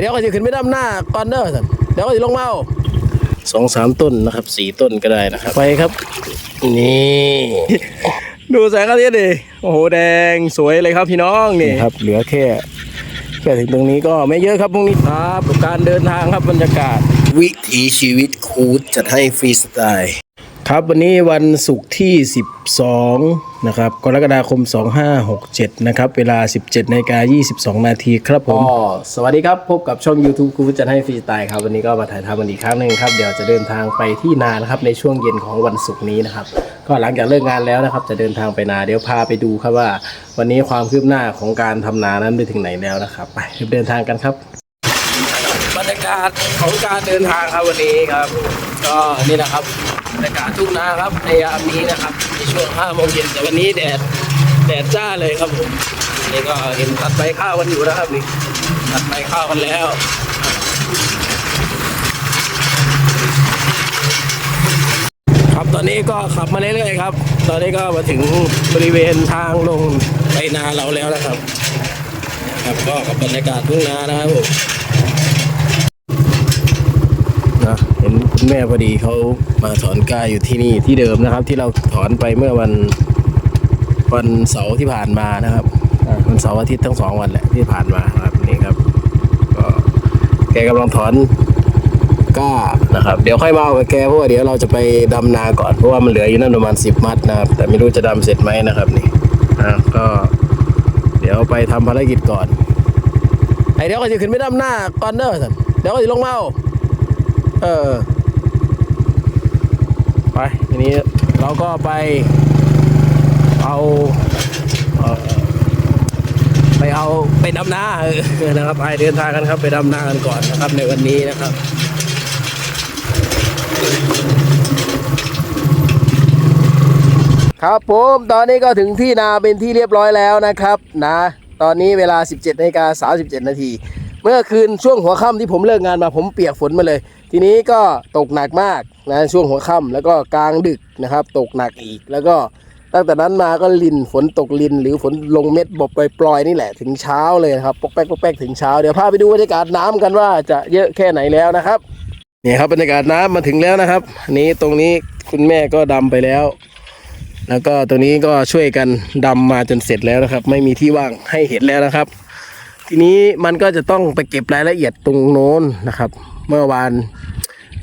เดี๋ยวก็จะขึ้นไปด้านหน้าก่อนเด้อสันเดี๋ยวก็จะลงมาเอาสองสามต้นนะครับสี่ต้นก็ได้นะครับ ไปครับ นี่ ดูแสงอาทิตย์ดิโอ้โหแดงสวยเลยครับพี่น้องนี่ครับ เหลือแค่แค่ถึงตรงนี้ก็ไม่เยอะครับพรุ่งนี้ครับการเดินทางครับบรรยากาศ วิถีชีวิตคูดจัดให้ฟรีสไตล์ ครับวันนี้วันศุกร์ที่ 12 นะครับกรกฎาคม 2567 นะครับ เวลา 17นาฬิกา22 นาทีครับผมสวัสดีครับ พบกับช่อง YouTube กูจะให้ฟรีสไตล์ครับ วันนี้ก็มาถ่ายทำกันอีกครั้งหนึ่งครับ เดี๋ยวจะเดินทางไปที่นานะครับ ในช่วงเย็นของวันศุกร์นี้นะครับ ก็หลังจากเลิกงานแล้วนะครับ จะเดินทางไปนาเดี๋ยวพาไปดูครับว่า วันนี้ความคืบหน้าของการทำนานั้นไปถึงไหนแล้วนะครับ ไปเดินทางกันครับบรรยากาศของการเดินทางครับวันนี้ครับ ก็นี่นะครับ บรรยากาศทุ่งนาครับในยามนี้นะครับในช่วง5โมงเย็นแต่วันนี้แดดแดดจ้าเลยครับผมนี่ก็เห็นตัดใบข้าวกันอยู่นะครับนี่ตัดใบข้าวกันแล้วครับตอนนี้ก็ขับมาเรื่อยๆครับ ตอนนี้ก็มาถึงบริเวณทางลงไปนาเราแล้วนะครับครับก็กับบรรยากาศทุ่งนานะครับผม นะเห็นคุณแม่พอดีเขามาถอนกล้าอยู่ที่นี่ที่เดิมนะครับ ที่เราถอนไปเมื่อวันวันเสาร์ที่ผ่านมานะครับวันเสาร์อาทิตย์ทั้งสองวันแหละที่ผ่านมาครับนี่ครับก็แกกำลังถอนก้านะครับเดี๋ยวค่อยมาเอากับแกเพราะว่าเดี๋ยวเราจะไปดำนาก่อนเพราะว่ามันเหลืออยู่นั่นประมาณสิบมัดนะครับ แต่ไม่รู้จะดำเสร็จไหมนะครับนี่อะก็เดี๋ยวไปทำภารกิจก่อนไอเดี๋ยวก็จะขึ้นไปดำหน้าก่อนเด้อเดี๋ยวก็จะลงมาเอา เออ ไปทีนี้เราก็ไป เอาเออไปเอาไปดำนาเออนะครับไปเดินทางกันครับ ไปดำนากันก่อนนะครับ ในวันนี้นะครับครับผมตอนนี้ก็ถึงที่นาเป็นที่เรียบร้อยแล้วนะครับนะ ตอนนี้เวลา 17นาฬิกา37 นาที เมื่อคืนช่วงหัวค่ำที่ผมเลิกงานมาผมเปียกฝนมาเลย ทีนี้ก็ตกหนักมากนะช่วงหัวค่ำแล้วก็กลางดึกนะครับ ตกหนักอีก แล้วก็ตั้งแต่นั้นมาก็ลินฝนตกลิน หรือฝนลงเม็ดบบปล่อยๆนี่แหละถึงเช้าเลยครับปอกแป๊กปอกแป๊กถึงเช้าเดี๋ยวพาไปดูบรรยากาศน้ำกันว่าจะเยอะแค่ไหนแล้วนะครับนี่ครับบรรยากาศน้ำมาถึงแล้วนะครับอันนี้ตรงนี้คุณแม่ก็ดำไปแล้ว แล้วก็ตัวนี้ก็ช่วยกันดำมาจนเสร็จแล้วนะครับ ไม่มีที่ว่างให้เห็นแล้วนะครับ ทีนี้มันก็จะต้องไปเก็บรายละเอียดตรงโน้นนะครับ เมื่อวาน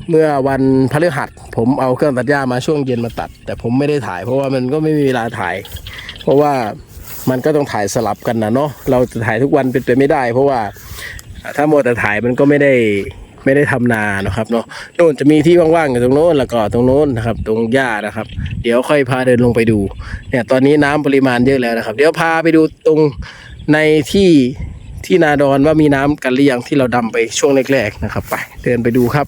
เมื่อวันพฤหัส ผมเอาเครื่องตัดหญ้ามาช่วงเย็นมาตัด แต่ผมไม่ได้ถ่าย เพราะว่ามันก็ไม่มีเวลาถ่าย เพราะว่ามันก็ต้องถ่ายสลับกันนะเนาะเราจะถ่ายทุกวันเป็นไปไม่ได้ เพราะว่าถ้าโมวแต่ถ่ายมันก็ไม่ได้ไม่ได้ทำนานะครับเนาะโน่นจะมีที่ว่างๆอยู่ตรงโน้นแล้วก็ตรงโน้นนะครับ ตรงหญ้านะครับ เดี๋ยวค่อยพาเดินลงไปดู เนี่ยตอนนี้น้ำปริมาณเยอะแล้วนะครับ เดี๋ยวพาไปดูตรงในที่ ที่นาดอนว่ามีน้ำกันหรือยังที่เราดำไปช่วงแรกๆนะครับไปเดินไปดูครับ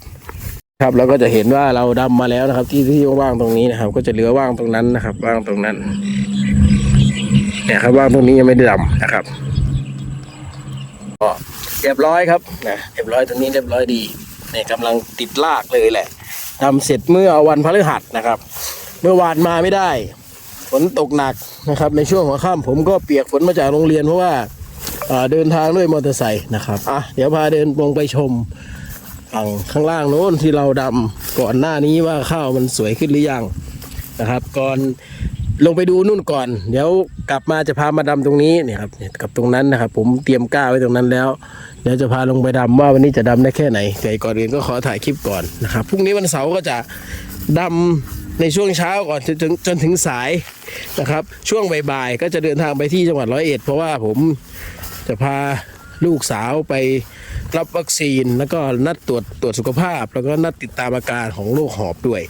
ครับเราก็จะเห็นว่าเราดำมาแล้วนะครับ ที่ที่ว่างตรงนี้นะครับ ก็จะเหลือว่างตรงนั้นนะครับ ว่างตรงนั้นเนี่ยครับว่างตรงนี้ยังไม่ได้ดำนะครับก็เรียบร้อยครับนะเรียบร้อยตรงนี้เรียบร้อยดีเนี่ยกำลังติดลากเลยแหละดำเสร็จเมื่อวันพฤหัสนะครับ เมื่อวานมาไม่ได้ ฝนตกหนักนะครับ ในช่วงหัวค่ำผมก็เปียกฝนมาจากโรงเรียนเพราะว่า เดินทางด้วยมอเตอร์ไซค์นะครับอะเดี๋ยวพาเดินลงไปชมฝั่งข้างล่างโน้นที่เราดำก่อนหน้านี้ว่าข้าวมันสวยขึ้นหรือยังนะครับ ก่อนลงไปดูนู่นก่อน เดี๋ยวกลับมาจะพามาดำตรงนี้เนี่ยครับกับตรงนั้นนะครับ ผมเตรียมก้าไว้ตรงนั้นแล้วเดี๋ยวจะพาลงไปดำว่าวันนี้จะดำได้แค่ไหนแต่ก่อนอื่นก็ขอถ่ายคลิปก่อนนะครับพรุ่งนี้วันเสาร์ก็จะดำในช่วงเช้าก่อนจนถึงจนถึงสายนะครับ ช่วงบ่ายๆก็จะเดินทางไปที่จังหวัดร้อยเอ็ดเพราะว่าผม จะพาลูกสาวไปรับวัคซีน แล้วก็นัดตรวจตรวจสุขภาพ แล้วก็นัดติดตามอาการของโรคหอบด้วย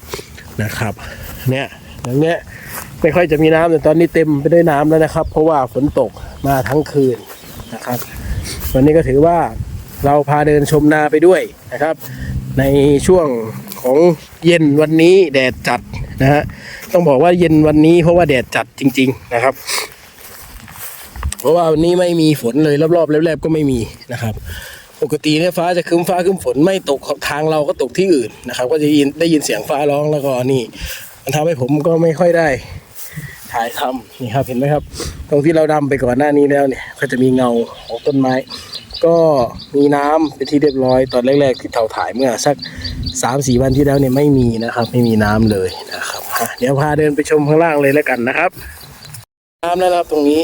นะครับ เนี่ยอย่างเนี้ยไม่ค่อยจะมีน้ำแต่ตอนนี้เต็มไปด้วยน้ำแล้วนะครับ เพราะว่าฝนตกมาทั้งคืนนะครับ วันนี้ก็ถือว่าเราพาเดินชมนาไปด้วยนะครับ ในช่วงของเย็นวันนี้แดดจัดนะฮะต้องบอกว่าเย็นวันนี้เพราะว่าแดดจัดจริง ๆนะครับ ราะว่าวันนี้ไม่มีฝนเลยรอบๆแลบๆก็ไม่มีนะครับ ปกติเนี่ยฟ้าจะคึ้มฟ้าคึ้มฝนไม่ตกทางเราก็ตกที่อื่นนะครับ ก็จะยินได้ยินเสียงฟ้าร้องแล้วก็นี่ มันทำให้ผมก็ไม่ค่อยได้ ถ่ายทำนี่ครับเห็นไหมครับ ตรงที่เราดำไปก่อนหน้านี้แล้วเนี่ย ก็จะมีเงาของต้นไม้ ก็มีน้ำเป็นที่เรียบร้อยตอนแรก ๆ ที่เตาถ่ายเมื่อสักสามสี่วันที่แล้วเนี่ยไม่มีนะครับ ไม่มีน้ำเลยนะครับเดี๋ยวพาเดินไปชมข้างล่างเลยแล้วกันนะครับน้ำแล้วนะครับตรงนี้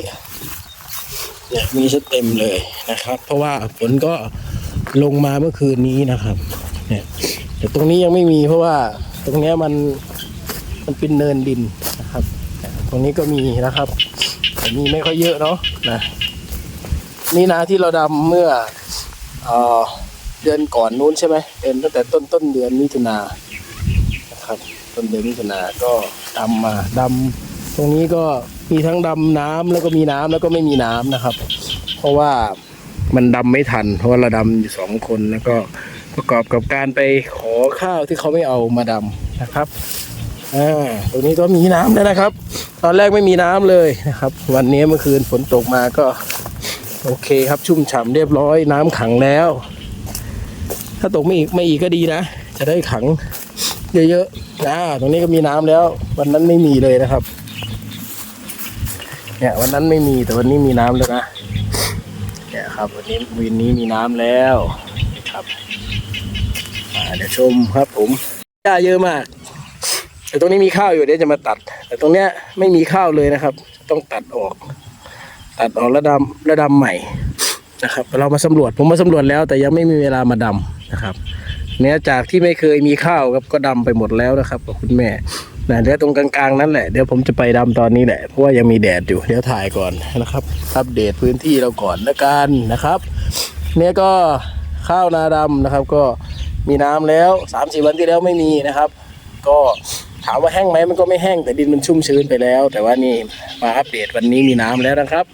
เนี่ยมีซะเต็มเลยนะครับ เพราะว่าฝนก็ลงมาเมื่อคืนนี้นะครับเนี่ยแต่ตรงนี้ยังไม่มีเพราะว่าตรงนี้มันมันเป็นเนินดินนะครับ ตรงนี้ก็มีนะครับแต่มีไม่ค่อยเยอะเนาะนะนี่นาที่เราดำเมื่อเอเดือนก่อนนู้นใช่ไหมเดือนตั้งแต่ต้นต้นเดือนมิถุนานะครับ ต้นเดือนมิถุนาก็ดำมาดำตรงนี้ก็ มีทั้งดำน้ำแล้วก็มีน้ำแล้วก็ไม่มีน้ำนะครับ เพราะว่ามันดำไม่ทัน เพราะเราดำอยู่สองคนแล้วก็ประกอบกับการไปขอข้าวที่เขาไม่เอามาดำนะครับอ่าตรงนี้ก็มีน้ำแล้วนะครับ ตอนแรกไม่มีน้ำเลยนะครับ วันนี้เมื่อคืนฝนตกมาก็ โอเคครับชุ่มฉ่ำเรียบร้อย น้ำขังแล้ว ถ้าตกไม่อีกไม่อีกก็ดีนะ จะได้ขังเยอะๆนะตรงนี้ก็มีน้ำแล้ว วันนั้นไม่มีเลยนะครับ เนี่ยวันนั้นไม่มีแต่วันนี้มีน้ำแล้วนะเนี่ยครับ วันนี้วินนี้มีน้ำแล้วครับอ่าเดี๋ยวชมครับผมหญ้าเยอะมาก แต่ตรงนี้มีข้าวอยู่เดี๋ยวจะมาตัด แต่ตรงเนี้ยไม่มีข้าวเลยนะครับ ต้องตัดออก ตัดออกแล้วดำแล้วดำใหม่นะครับ เรามาสำรวจผมมาสำรวจแล้ว แต่ยังไม่มีเวลามาดำนะครับ เนี่ยจากที่ไม่เคยมีข้าวครับก็ดำไปหมดแล้วนะครับกับคุณแม่ นะเดี๋ยวตรงกลางๆนั่นแหละ เดี๋ยวผมจะไปดำตอนนี้แหละ เพราะว่ายังมีแดดอยู่ เดี๋ยวถ่ายก่อนนะครับ อัปเดตพื้นที่เราก่อนละกันนะครับ เนี่ยก็ข้าวนาดำนะครับ ก็มีน้ำแล้ว3าสี่วันที่แล้วไม่มีนะครับ ก็ถามว่าแห้งไหมมันก็ไม่แห้งแต่ดินมันชุ่มชื้นไปแล้ว แต่ว่านี่มาอัปเดตวันนี้มีน้ำแล้วนะครับ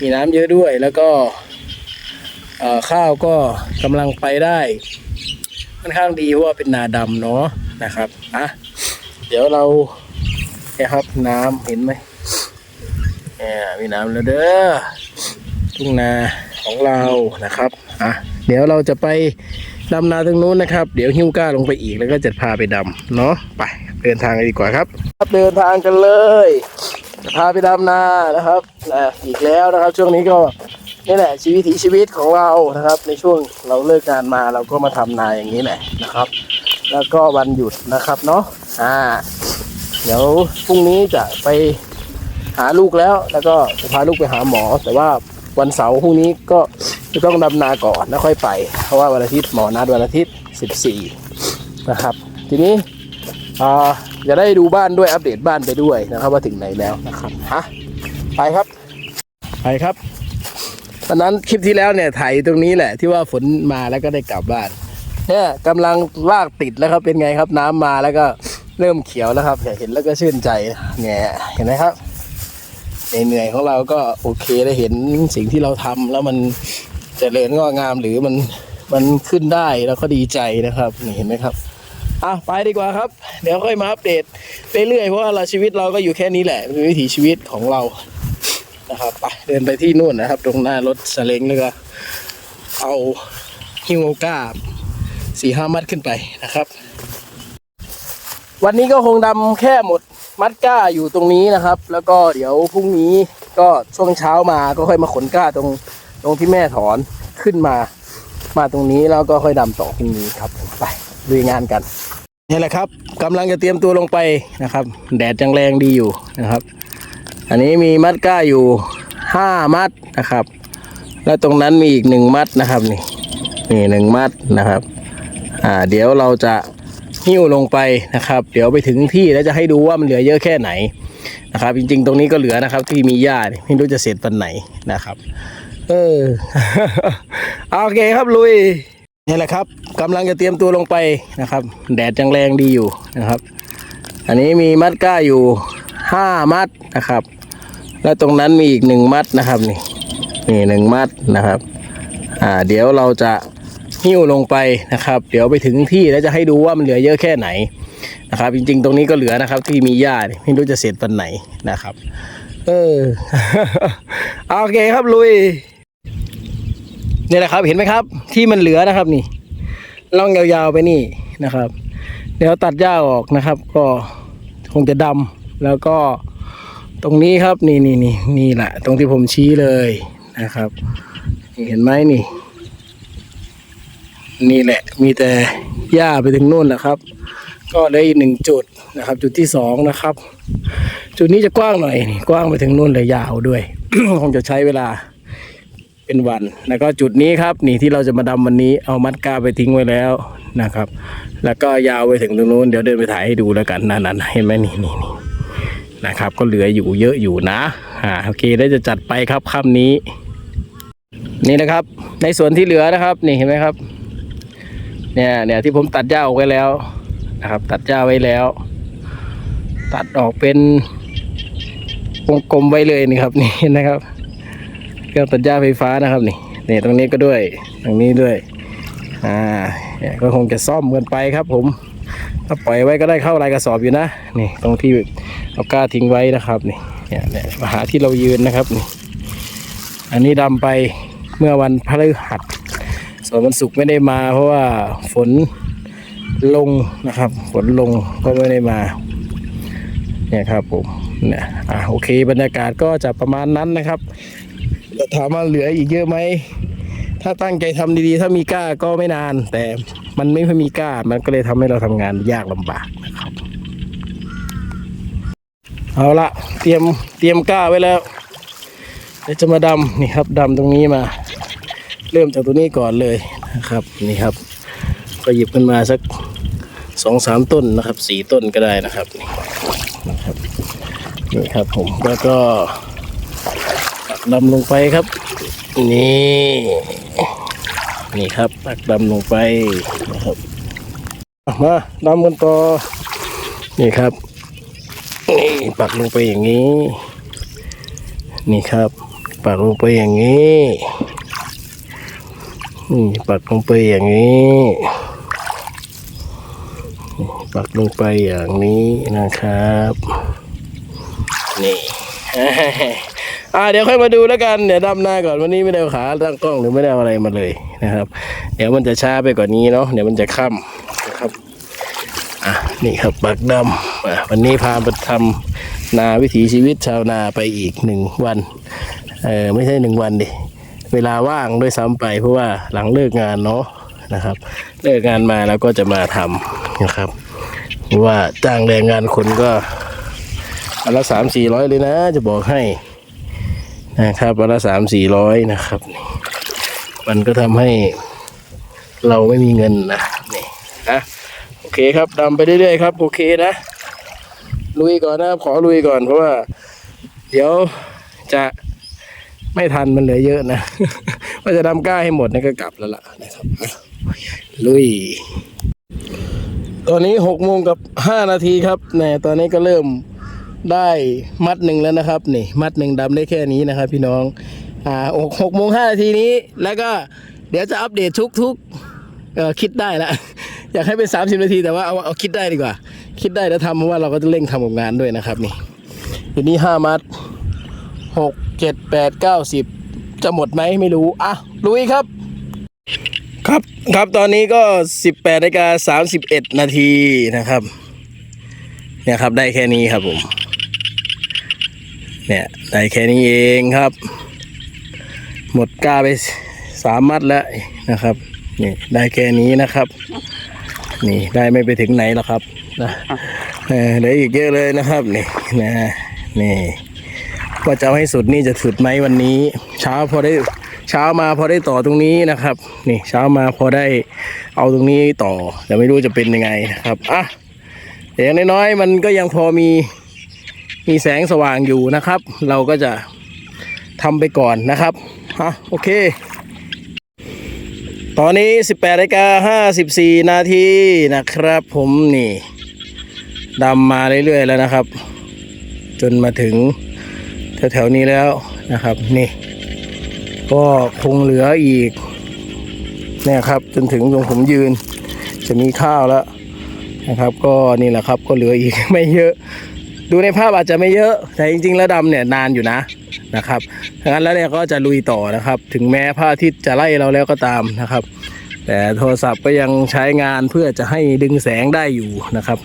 มีน้ำเยอะด้วยแล้วก็ข้าวก็กำลังไปได้ค่อนข้างดีเพราะว่าเป็นนาดำเนาะนะครับอะ เดี๋ยวเราเนี่ยครับน้ำเห็นไหมเนี่ยมีน้ำแล้วเด้อทุ่งนาของเรานะครับอะเดี๋ยวเราจะไปดำนาตรงนู้นนะครับ เดี๋ยวหิ้วก้าลงไปอีกแล้วก็จะพาไปดำเนาะไปเดินทางกันดีกว่าครับครับเดินทางกันเลยจะพาไปดำนานะครับนะอีกแล้วนะครับ ช่วงนี้ก็นี่แหละชีวิตถีชีวิตของเรานะครับ ในช่วงเราเลิกงานมาเราก็มาทำนาอย่างนี้แหละนะครับ แล้วก็วันหยุดนะครับเนาะอ่า เดี๋ยวพรุ่งนี้จะไปหาลูกแล้ว แล้วก็จะพาลูกไปหาหมอ แต่ว่าวันเสาร์พรุ่งนี้ก็จะต้องดำนาก่อนแล้วค่อยไป เพราะว่าวันอาทิตย์หมอนัดวันอาทิตย์ 14 นะครับ ทีนี้อ่าจะได้ดูบ้านด้วยอัปเดตบ้านไปด้วยนะครับ ว่าถึงไหนแล้วนะครับฮะไปครับไปครับตอนนั้นคลิปที่แล้วเนี่ยถ่ายตรงนี้แหละที่ว่าฝนมาแล้วก็ได้กลับบ้าน เนี่ยกำลังลากติดแล้วครับเป็นไงครับน้ำมาแล้วก็เริ่มเขียวแล้วครับเห็นแล้วก็ชื่นใจแง่ยเห็นไหมครับเหนื่อยของเราก็โอเคได้เห็นสิ่งที่เราทำแล้วมันจเจริญงอกงามหรือมันมันขึ้นได้แล้วก็ดีใจนะครับนี่เห็นไหมครับอะไปดีกว่าครับ เดี๋ยวค่อยมาอัปเดตเรื่อยๆเพราะว่าเราชีวิตเราก็อยู่แค่นี้แหละเป็นวิถีชีวิตของเรานะครับไปเดินไปที่นู่นนะครับ ตรงหน้ารถสเล้งแล้วก็เอาฮิวก้า สี่ห้ามัดขึ้นไปนะครับ วันนี้ก็คงดำแค่หมดมัดก้าอยู่ตรงนี้นะครับ แล้วก็เดี๋ยวพรุ่งนี้ก็ช่วงเช้ามาก็ค่อยมาขนก้าตรงตรงที่แม่ถอนขึ้นมา มาตรงนี้แล้วก็ค่อยดำต่อพรุ่งนี้ครับไปลุยงานกันนี่แหละครับกำลังจะเตรียมตัวลงไปนะครับ แดดจังแรงดีอยู่นะครับ อันนี้มีมัดก้าอยู่ห้ามัดนะครับ แล้วตรงนั้นมีอีกหนึ่งมัดนะครับนี่นี่หนึ่งมัดนะครับ อ่าเดี๋ยวเราจะหิ้วลงไปนะครับ เดี๋ยวไปถึงที่แล้วจะให้ดูว่ามันเหลือเยอะแค่ไหนนะครับ จริง ๆ ตรงนี้ก็เหลือนะครับ ที่มีหญ้าไม่รู้จะเสร็จวันไหนนะครับเออโอเคครับลุยนี่แหละครับกำลังจะเตรียมตัวลงไปนะครับ แดดจังแรงดีอยู่นะครับ อันนี้มีมัดก้าอยู่ห้ามัดนะครับ แล้วตรงนั้นมีอีกหนึ่งมัดนะครับนี่นี่หนึ่งมัดนะครับ อ่าเดี๋ยวเราจะ หิ้วลงไปนะครับ เดี๋ยวไปถึงที่แล้วจะให้ดูว่ามันเหลือเยอะแค่ไหนนะครับ จริง ๆ ตรงนี้ก็เหลือนะครับ ที่มีหญ้าไม่รู้จะเสร็จวันไหนนะครับ เออโอเคครับลุยนี่แหละครับเห็นไหมครับ ที่มันเหลือนะครับนี่ล่องยาวๆไปนี่นะครับ เดี๋ยวตัดหญ้าออกนะครับ ก็คงจะดำแล้วก็ตรงนี้ครับนี่นี่นี่นี่แหละ ตรงที่ผมชี้เลยนะครับ เห็นไหมนี่ นี่แหละ มีแต่หญ้าไปถึงนู่นแหละครับ ก็เหลยอีกหนึ่งจุดนะครับ จุดที่สองนะครับ จุดนี้จะกว้างหน่อย กว้างไปถึงนู่นเลยยาวด้วย คงจะใช้เวลาเป็นวัน แล้วก็จุดนี้ครับ นี่ที่เราจะมาดำวันนี้ เอามัดกาไปทิ้งไว้แล้วนะครับ แล้วก็ยาวไปถึงตรงนู้น เดี๋ยวเดินไปถ่ายให้ดูแล้วกันนั่นๆเห็นไหมนี่นี่นี่นะครับ ก็เหลืออยู่เยอะอยู่นะอ่าโอเคได้จะจัดไปครับค่ำนี้ นี่นะครับ ในส่วนที่เหลือนะครับ นี่เห็นไหมครับ เนี่ยเนี่ยที่ผมตัดหญ้าออกไว้แล้วนะครับ ตัดหญ้าไว้แล้ว ตัดออกเป็นวงกลมไว้เลยนี่ครับ นี่นะครับเครื่องตัดหญ้าไฟฟ้านะครับนี่นี่ตรงนี้ก็ด้วยตรงนี้ด้วยอ่าเนี่ยก็คงจะซ่อมกันไปครับ ผม ถ้าปล่อยไว้ก็ได้เข้ารายกระสอบอยู่นะนี่ตรงที่เอาก้าทิ้งไว้นะครับนี่เนี่ยเนี่ยมาหาที่เรายืนนะครับนี่อันนี้ดำไปเมื่อวันพฤหัส ส่วนวันศุกร์ไม่ได้มาเพราะว่าฝนลงนะครับ ฝนลงก็ไม่ได้มาเนี่ยครับผมเนี่ยอะโอเค บรรยากาศก็จะประมาณนั้นนะครับแต่ถามว่าเหลืออีกเยอะไหมถ้าตั้งใจทำดีๆ ถ้ามีกล้าก็ไม่นาน แต่มันไม่ค่อยมีกล้า มันก็เลยทำให้เราทำงานยากลำบากนะครับ เอาละเตรียมเตรียมกล้าไว้แล้วเดี๋ยวจะมาดำนี่ครับดำตรงนี้มา เริ่มจากตัวนี้ก่อนเลยนะครับนี่ครับ ก็หยิบขึ้นมาสักสองสามต้นนะครับสี่ต้นก็ได้นะครับนี่นะครับนี่ครับผมแล้วก็ปักดำลงไปครับ นี่นี่ครับปักดำลงไปนะครับมาดำกันต่อนี่ครับนี่ปักลงไปอย่างนี้ นี่ครับปักลงไปอย่างนี้ นี่ปักลงไปอย่างนี้ปักลงไปอย่างนี้นะครับ นี่อ่าเดี๋ยวค่อยมาดูแล้วกันเดี๋ยวดำหน้าก่อนวันนี้ไม่ได้เอาขาตั้งกล้องหรือไม่ได้เอาอะไรมาเลยนะครับ เดี๋ยวมันจะช้าไปกว่านี้เนาะเดี๋ยวมันจะค่ำนะครับอะนี่ครับปักดำอะวันนี้พาไปทำนาวิถีชีวิตชาวนาไปอีกหนึ่งวันเออไม่ใช่หนึ่งวันดิ เวลาว่างด้วยซ้ำไปเพราะว่าหลังเลิกงานเนาะนะครับ เลิกงานมาแล้วก็จะมาทำนะครับว่าจ้างแรงงานคนก็วันละสามสี่ร้อยเลยนะ จะบอกให้นะครับวันละสามสี่ร้อยนะครับ มันก็ทำให้เราไม่มีเงินนะนี่นะโอเคครับดำไปเรื่อยๆครับ โอเคนะลุยก่อนนะครับขอลุยก่อนเพราะว่า เดี๋ยวจะ ไม่ทันมันเหลือเยอะนะว่าจะดำก้าให้หมดนะก็กลับแล้วล่ะนะครับลุย ตอนนี้หกโมงกับห้านาทีครับเนี่ยตอนนี้ก็เริ่มได้มัดหนึ่งแล้วนะครับ นี่ มัดหนึ่งดำได้แค่นี้นะครับ พี่น้อง อ่าหกโมงห้านาทีนี้ แล้วก็เดี๋ยวจะอัปเดตทุกทุกเออคิดได้ละอยากให้เป็นสามสิบนาทีแต่ว่าเอาเอาคิดได้ดีกว่า คิดได้แล้วทำเพราะว่าเราก็จะเร่งทำกับงานด้วยนะครับ นี่ทีนี้ห้ามัด หกเจ็ดแปดเก้าสิบจะหมดไหมไม่รู้ อะ ลุยครับ ครับครับตอนนี้ก็สิบแปดนาฬิกาสามสิบเอ็ดนาทีนะครับ เนี่ยครับได้แค่นี้ครับผม เนี่ยได้แค่นี้เองครับ หมดกล้าไปสามมัดแล้วนะครับ นี่ได้แค่นี้นะครับ นี่ได้ไม่ไปถึงไหนหรอกครับนะเออเหลืออีกเยอะเลยนะครับ นี่นะนี่ ว่าจะให้สุดนี่จะสุดไหมวันนี้ เช้าพอได้เช้ามาพอได้ต่อตรงนี้นะครับ นี่เช้ามาพอได้เอาตรงนี้ต่อแต่ไม่รู้จะเป็นยังไงนะครับอะแต่อย่างน้อยๆมันก็ยังพอมีมีแสงสว่างอยู่นะครับ เราก็จะทำไปก่อนนะครับฮะโอเค ตอนนี้ 18นาฬิกา54 นาทีนะครับ ผมนี่ดำมาเรื่อยๆแล้วนะครับ จนมาถึง แถวๆนี้แล้วนะครับ นี่ ก็คงเหลืออีกเนี่ยครับ จนถึงตรงผมยืน จะมีข้าวแล้วนะครับ ก็นี่แหละครับก็เหลืออีกไม่เยอะ ดูในภาพอาจจะไม่เยอะ แต่จริงๆแล้วดำเนี่ยนานอยู่นะนะครับดังนั้นแล้วเนี่ยก็จะลุยต่อนะครับ ถึงแม้พระอาทิตย์จะไล่เราแล้วก็ตามนะครับ แต่โทรศัพท์ก็ยังใช้งานเพื่อจะให้ดึงแสงได้อยู่นะครับ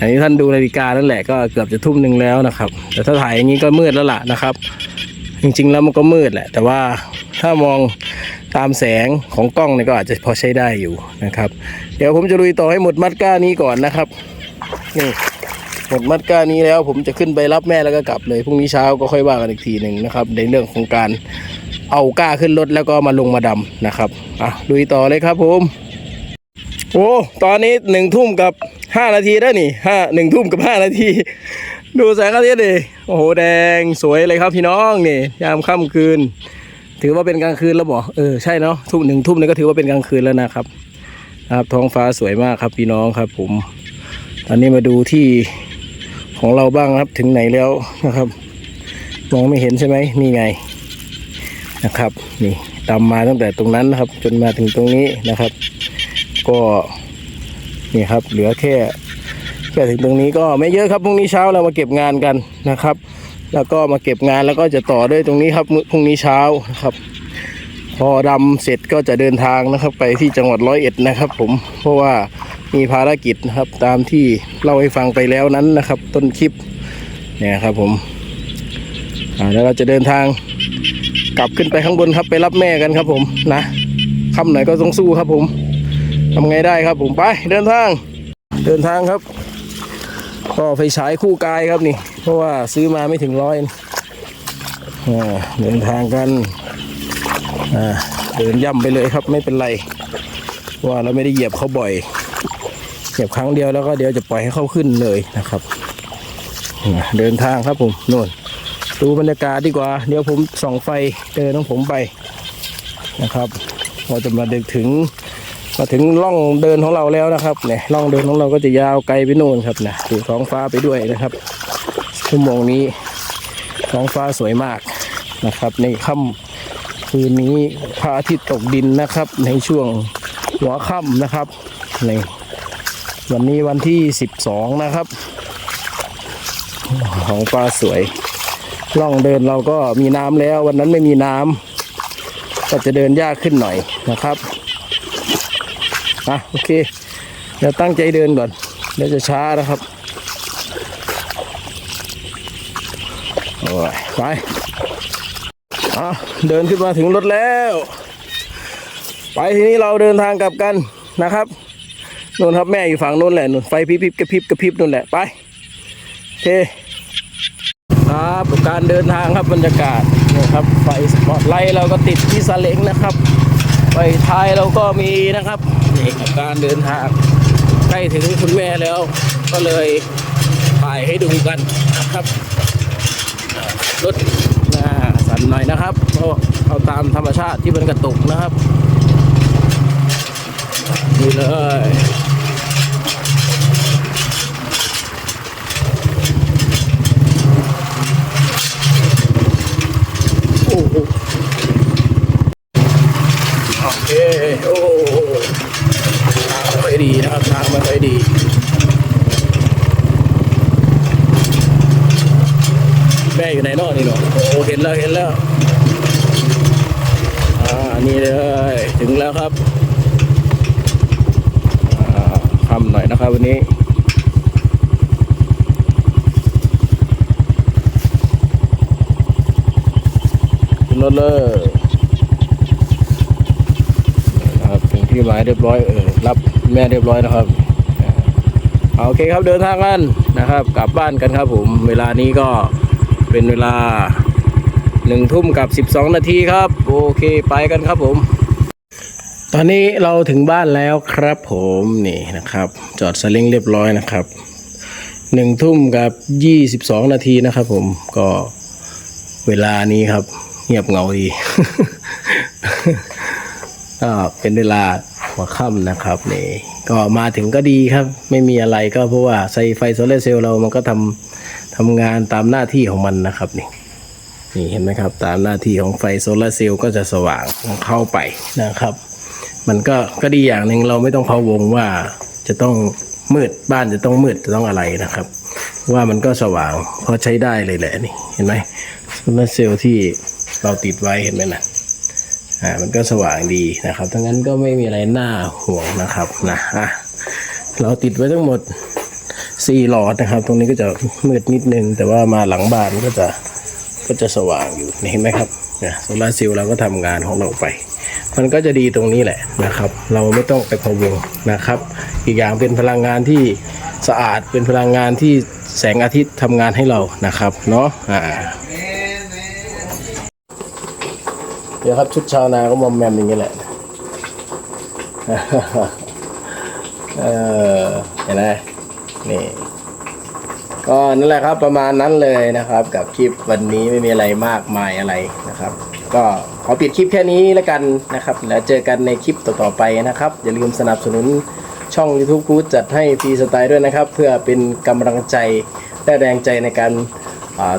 อย่างที่ท่านดูนาฬิกานั่นแหละก็เกือบจะทุ่มหนึ่งแล้วนะครับ แต่ถ้าถ่ายอย่างนี้ก็มืดแล้วล่ะนะครับ จริงๆแล้วมันก็มืดแหละ แต่ว่าถ้ามองตามแสงของกล้องเนี่ยก็อาจจะพอใช้ได้อยู่นะครับ เดี๋ยวผมจะลุยต่อให้หมดมัดก้านี้ก่อนนะครับนี่หมดมัดก้านี้แล้วผมจะขึ้นไปรับแม่แล้วก็กลับเลยพรุ่งนี้เช้าก็ค่อยว่ากันอีกทีหนึ่งนะครับ ในเรื่องของการเอาก้าขึ้นรถแล้วก็มาลงมาดำนะครับอะลุยต่อเลยครับผมโอ้ตอนนี้หนึ่งทุ่มกับ ห้านาทีแล้นี่ห้าหนึ่งทุ่มกับห้านาที ดูแสงอาทิตย์ดิโอ้โหแดงสวยเลยครับพี่น้องนี่ยามค่ำคืน ถือว่าเป็นกลางคืนแล้วบอกเออใช่เนาะทุ่มหนึ่งทุ่มนี่ก็ถือว่าเป็นกลางคืนแล้วนะครับครับท้องฟ้าสวยมากครับพี่น้องครับ ผมตอนนี้มาดูที่ของเราบ้างครับถึงไหนแล้วนะครับมองไม่เห็นใช่ไหมนี่ไงนะครับ นี่ตามมาตั้งแต่ตรงนั้นนะครับ จนมาถึงตรงนี้นะครับ ก็ นี่ครับ เหลือแค่แค่ถึงตรงนี้ก็ไม่เยอะครับพรุ่งนี้เช้าเรามาเก็บงานกันนะครับ แล้วก็มาเก็บงานแล้วก็จะต่อด้วยตรงนี้ครับมื้อพรุ่งนี้เช้านะครับ พอดำเสร็จก็จะเดินทางนะครับ ไปที่จังหวัดร้อยเอ็ดนะครับ ผมเพราะว่ามีภารกิจนะครับตามที่เล่าให้ฟังไปแล้วนั้นนะครับ ต้นคลิปเนี่ยครับผมแล้วเราจะเดินทางกลับขึ้นไปข้างบนครับไปรับแม่กันครับผมนะค่ำไหนก็ต้องสู้ครับผม ทำไงได้ครับผมไปเดินทาง เดินทางครับก็ไฟฉายคู่กายครับนี่ เพราะว่าซื้อมาไม่ถึงร้อยเดินทางกันเดินย่ำไปเลยครับไม่เป็นไรว่าเราไม่ได้เหยียบเขาบ่อยเหยียบครั้งเดียวแล้วก็เดี๋ยวจะปล่อยให้เขาขึ้นเลยนะครับเดินทางครับผมโน่นดูบรรยากาศดีกว่า เดี๋ยวผมส่องไฟเดินของผมไปนะครับเราจะมาเดินถึง มาถึงร่องเดินของเราแล้วนะครับเนี่ยร่องเดินของเราก็จะยาวไกลไปโน่นครับนะดูท้องฟ้าไปด้วยนะครับชั่วโมงนี้ท้องฟ้าสวยมากนะครับ ในค่ำคืนนี้พระอาทิตย์ตกดินนะครับ ในช่วงหัวค่ำนะครับในวันนี้วันที่ 12 นะครับท้องฟ้าสวยร่องเดินเราก็มีน้ำแล้ว วันนั้นไม่มีน้ำก็จะเดินยากขึ้นหน่อยนะครับ อะโอเค เดี๋ยวตั้งใจเดินก่อน เดี๋ยวจะช้านะครับ โอ้ยไปอะเดินขึ้นมาถึงรถแล้ว ไปทีนี้เราเดินทางกลับกันนะครับนู่นครับแม่อยู่ฝั่งนู้นแหละนู่นไฟพิบพิบกระพริบกระพริบนู่นแหละไปโอเคครับการเดินทางครับบรรยากาศนี่ครับไฟสปอตไลท์เราก็ติดที่ซาเล้งนะครับไปท้ายเราก็มีนะครับ นี่กับการเดินทางใกล้ถึงคุณแม่แล้ว ก็เลยถ่ายให้ดูกันนะครับรถน้าสั่นหน่อยนะครับเพราะเอาตามธรรมชาติที่มันกระตุกนะครับนี่เลยโอ้โห โอเคโอ้ทางไม่ค่อยดีนะครับทางไม่ค่อยดี แม่อยู่ไหนเนอกนี่เนาะโอ้เห็นแล้วเห็นแล้ว อ่า นี่เลย ถึงแล้วครับอ่าค่ำหน่อยนะครับวันนี้ ขึ้นรถเลย นะครับถึงที่หมายเรียบร้อยเออรับแม่เรียบร้อยนะครับโอเคครับเดินทางกันนะครับ กลับบ้านกันครับผม เวลานี้ก็เป็นเวลาหนึ่งทุ่มกับสิบสองนาทีครับ โอเคไปกันครับผม ตอนนี้เราถึงบ้านแล้วครับผมนี่นะครับ จอดสลิงเรียบร้อยนะครับหนึ่งทุ่มกับยี่สิบสองนาทีนะครับผมก็เวลานี้ครับ เงียบเงาดี ก็เป็นเวลาหัวค่ำนะครับนี่ก็มาถึงก็ดีครับ ไม่มีอะไรก็เพราะว่าใส่ไฟโซลาร์เซลล์เรามันก็ทำทำงานตามหน้าที่ของมันนะครับนี่นี่เห็นไหมครับตามหน้าที่ของไฟโซลาร์เซลล์ก็จะสว่างเข้าไปนะครับ มันก็ก็ดีอย่างหนึ่งเราไม่ต้องพะวงว่าจะต้องมืดบ้านจะต้องมืดจะต้องอะไรนะครับ ว่ามันก็สว่างพอใช้ได้เลยแหละนี่เห็นไหมโซลาร์เซลล์ที่เราติดไว้เห็นไหมนะ อ่ามันก็สว่างดีนะครับทั้งนั้นก็ไม่มีอะไรน่าห่วงนะครับนะอะเราติดไว้ทั้งหมดสี่หลอดนะครับ ตรงนี้ก็จะมืดนิดนึง แต่ว่ามาหลังบ้านก็จะก็จะสว่างอยู่เห็นไหมครับเนี่ยโซลาร์เซลล์เราก็ทำงานของเราไป มันก็จะดีตรงนี้แหละนะครับ เราไม่ต้องไปพะวงนะครับ อีกอย่างเป็นพลังงานที่สะอาดเป็นพลังงานที่แสงอาทิตย์ทำงานให้เรานะครับเนาะอ่า เดี๋ยวครับชุดชาวนาก็มอมแมมอย่างนี้แหละเออเห็นไหมนี่ก็นั่นแหละครับประมาณนั้นเลยนะครับ กับคลิปวันนี้ไม่มีอะไรมากมายอะไรนะครับ ก็ขอปิดคลิปแค่นี้แล้วกันนะครับ แล้วเจอกันในคลิปต่อๆไปนะครับ อย่าลืมสนับสนุนช่อง YouTube กู๊ดจัดให้ฟรีสไตล์ด้วยนะครับ เพื่อเป็นกำลังใจและแรงใจในการ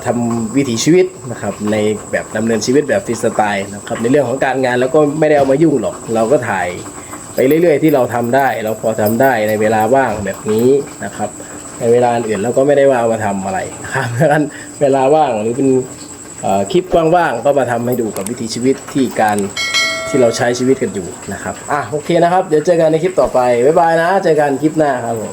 ทำวิถีชีวิตนะครับในแบบดำเนินชีวิตแบบฟรีสไตล์นะครับในเรื่องของการงานแล้วก็ไม่ได้เอามายุ่งหรอก เราก็ถ่ายไปเรื่อยๆ ที่เราทำได้ เราพอทำได้ในเวลาว่างแบบนี้นะครับ ในเวลาอื่นเราก็ไม่ได้ว่าเอามาทำอะไรนะครับเพราะฉะนั้นเวลาว่างหรือเป็นคลิปว่างๆก็มาทำให้ดูกับวิถีชีวิตที่การที่เราใช้ชีวิตกันอยู่นะครับอะโอเคนะครับ เดี๋ยวเจอกันในคลิปต่อไปบ๊ายบายนะ เจอกันคลิปหน้าครับผม